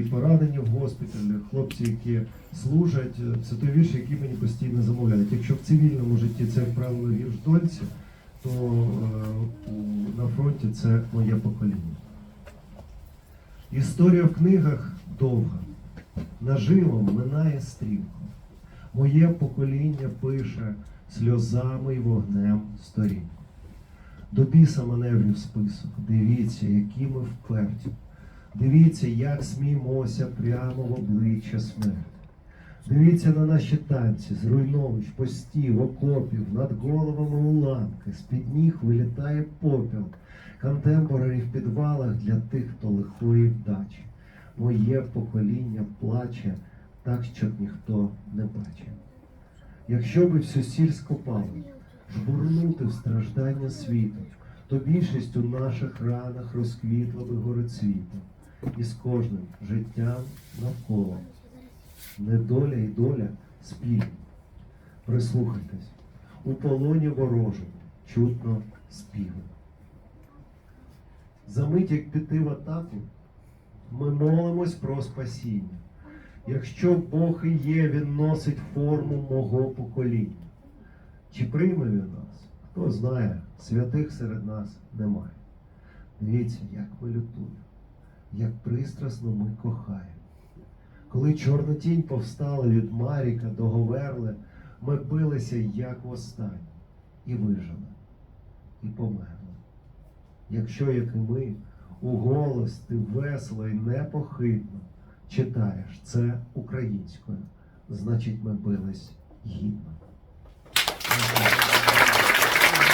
І поранені в госпіталі, хлопці, які служать, це той вірш, який мені постійно замовляють. Якщо в цивільному житті це, як правило, вірш дольці, то е, на фронті це моє покоління. Історія в книгах довга, наживом минає стрімко. Моє покоління пише сльозами й вогнем сторінку. До біса маневрів список. Дивіться, які ми вперті. Дивіться, як сміємося прямо в обличчя смерті. Дивіться на наші танці, зруйновищ, постів, окопів, над головами уламки, з-під ніг вилітає попіл, контемпорари в підвалах для тих, хто лихої вдачі. Моє покоління плаче так, щоб ніхто не бачив. Якщо би всю сіль скопали, жбурнути в страждання світу, то більшість у наших ранах розквітла би горецвітом, і з кожним життям навколо. Недоля і доля спільні. Прислухайтесь, у полоні ворожому чутно співи. Замить, як піти в атаку, ми молимось про спасіння. Якщо Бог і є, Він носить форму мого покоління. Чи прийме він нас? Хто знає, святих серед нас немає. Дивіться, як ми лютуємо, як пристрасно ми кохаємо. Коли чорна тінь повстала від Маріка до Говерли, ми билися, як востаннє, і вижили, і померли. Якщо, як і ми, у голос ти весело і непохитно читаєш це українською, значить ми бились гідно.